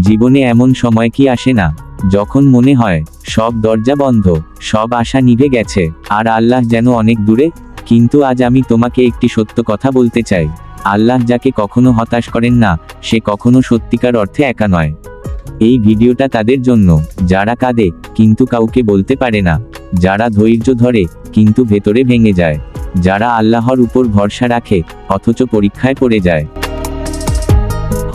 জীবনে এমন সময় কি আসে না? যখন মনে হয়, সব দরজা বন্ধ, সব আশা নিভে গেছে, আর আল্লাহ যেন অনেক দূরে, কিন্তু আজ আমি তোমাকে একটি সত্য কথা বলতে চাই। আল্লাহ যাকে কখনো হতাশ করেন না, সে কখনো সত্যিকার অর্থে একা নয়। এই ভিডিওটা তাদের জন্য, যারা কাঁদে, কিন্তু কাউকে বলতে পারে না, যারা ধৈর্য ধরে, কিন্তু ভেতরে ভেঙে যায়, যারা আল্লাহর উপর ভরসা রাখে, অথচ পরীক্ষায় পড়ে যায়।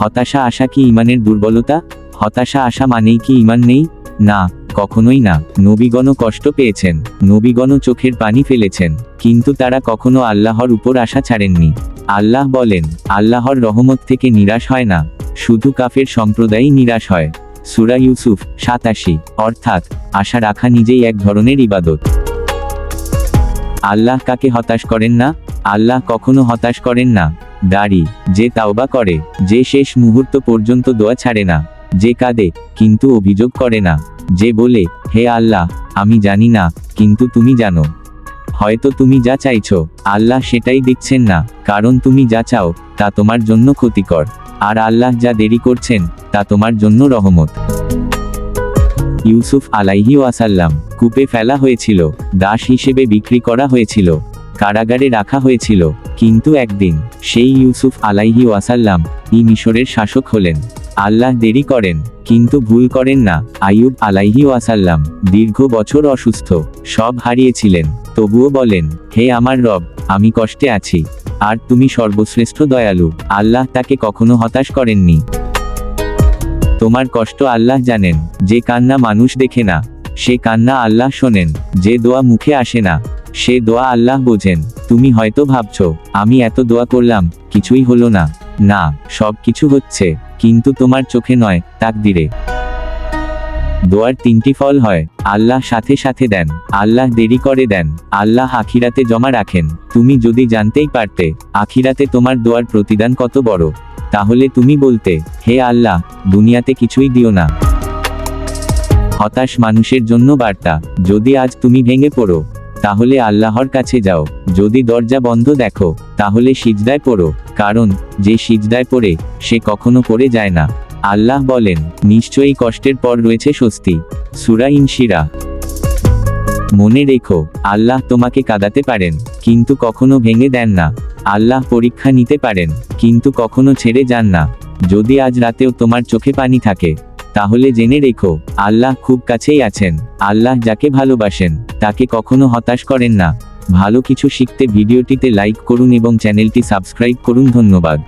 হতাশা আশা কি ইমানের দুর্বলতা? হতাশা আশা মানেই কি ইমান নেই? না, কখনোই না। নবীগণ কষ্ট পেয়েছেন। নবীগণ চোখের পানি ফেলেছেন। কিন্তু তারা কখনো আল্লাহর উপর আশা ছাড়েননি। আল্লাহ বলেন, আল্লাহর রহমত থেকে নিরাশ হয় না। শুধু কাফের সম্প্রদায়ই নিরাশ হয়। সুরা ইউসুফ সাতাশি, অর্থাৎ আশা রাখা নিজেই এক ধরনের ইবাদত। আল্লাহ কাকে হতাশ করেন না? আল্লাহ কখনো হতাশ করেন না। দাড়ি, যে তাওবা করে, যে শেষ মুহূর্ত পর্যন্ত দোয়া ছাড়ে না। যে কাঁদে, কিন্তু অভিযোগ করে না। যে বলে, হে আল্লাহ, আমি জানি না, কিন্তু তুমি জানো। হয়তো তুমি যা চাইছো, আল্লাহ সেটাই দিচ্ছেন না, কারণ তুমি যা চাও, তা তোমার জন্য ক্ষতিকর। আর আল্লাহ যা দেরি করছেন, তা তোমার জন্য রহমত। ইউসুফ আলাইহি ওয়াসাল্লাম কূপে ফেলা হয়েছিল, দাস হিসেবে বিক্রি করা হয়েছিল, কারাগারে রাখা হয়েছিল, কিন্তু একদিন, সেই ইউসুফ আলাইহি ওয়াসাল্লাম, ই মিশরের শাসক হলেন। আল্লাহ দেরি করেন, কিন্তু ভুল করেন না, আইয়ুব আলাইহি ওয়াসাল্লাম, দীর্ঘ বছর অসুস্থ, সব হারিয়েছিলেন, তবুও বলেন, হে আমার রব, আমি কষ্টে আছি, আর তুমি সর্বশ্রেষ্ঠ দয়ালু, আল্লাহ তাকে কখনো হতাশ করেননি। তোমার কষ্ট আল্লাহ জানেন, যে কান্না মানুষ দেখে না সে কান্না আল্লাহ শোনেন, যে দোয়া মুখে আসে না, সে দোয়া আল্লাহ বোঝেন, তুমি হয়তো ভাবছ, আমি এত দোয়া করলাম, কিছুই হলো না না, সব কিছু হচ্ছে, কিন্তু তোমার চোখে নয়, তাকদিরে। দোয়ার তিনটি ফল হয়, আল্লাহ সাথে সাথে দেন, আল্লাহ দেরি করে দেন, আল্লাহ আখিরাতে জমা রাখেন, তুমি যদি জানতেই পারতে, আখিরাতে তোমার দোয়ার প্রতিদান কত বড়, তাহলে তুমি বলতে, হে আল্লাহ, দুনিয়াতে কিছুই দিও না। হতাশ মানুষের জন্য বার্তা, যদি আজ তুমি ভেঙে পড়ো, তাহলে আল্লাহর কাছে যাও, যদি দরজা বন্ধ দেখো, তাহলে সিজদায় পড়ো, কারণ, যে সিজদায় পড়ে, সে কখনো পড়ে যায় না। আল্লাহ বলেন, নিশ্চয়ই কষ্টের পর রয়েছে স্বস্তি। সুরা ইনশিরা। মনে রেখো, আল্লাহ তোমাকে কাঁদাতে পারেন, কিন্তু কখনো ভেঙে দেন না। আল্লাহ পরীক্ষা নিতে পারেন, কিন্তু কখনো ছেড়ে যান না। যদি আজ রাতেও তোমার চোখে পানি থাকে তাহলে জেনে রেখো, আল্লাহ খুব কাছেই আছেন। আল্লাহ যাকে ভালোবাসেন, তাকে কখনো হতাশ করেন না। ভালো কিছু শিখতে ভিডিওটিতে লাইক করুন এবং চ্যানেলটি সাবস্ক্রাইব করুন ধন্যবাদ।